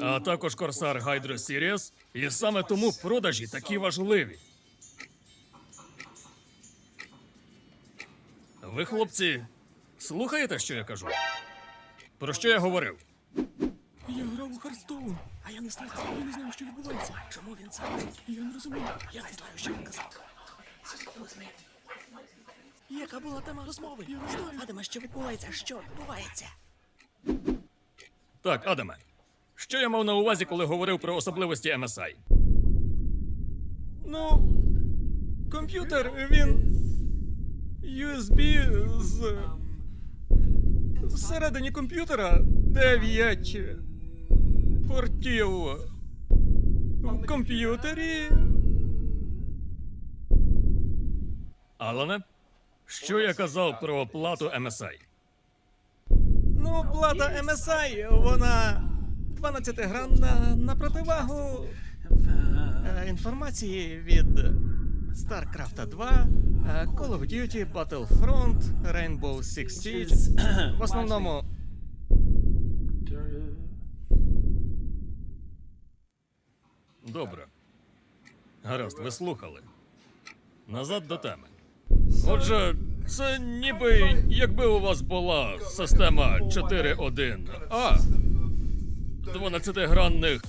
А також Corsair Hydro Series. І саме тому продажі такі важливі. Ви, хлопці, слухаєте, що я кажу? Про що я говорив? Я грав у Харстоун, а я не слухав, я не знаю, що відбувається. Чому він це? Я не розумію. Я не знаю, що він казав. Яка була тема розмови? Я не знаю. Адаме, що відбувається? Що відбувається? Так, Адаме. Що я мав на увазі, коли говорив про особливості MSI? Ну, комп'ютер, він. USB з. Всередині комп'ютера 9 портів. В комп'ютері. Алане, що я казав про плату MSI? Ну, плата MSI, вона 12-гранна на противагу е, інформації від StarCraft 2, е, Call of Duty, Battlefront, Rainbow Six Siege. В основному Добре. Гаразд, ви слухали. Назад до теми. Отже, це ніби якби у вас була система 4.1 А 12-гранних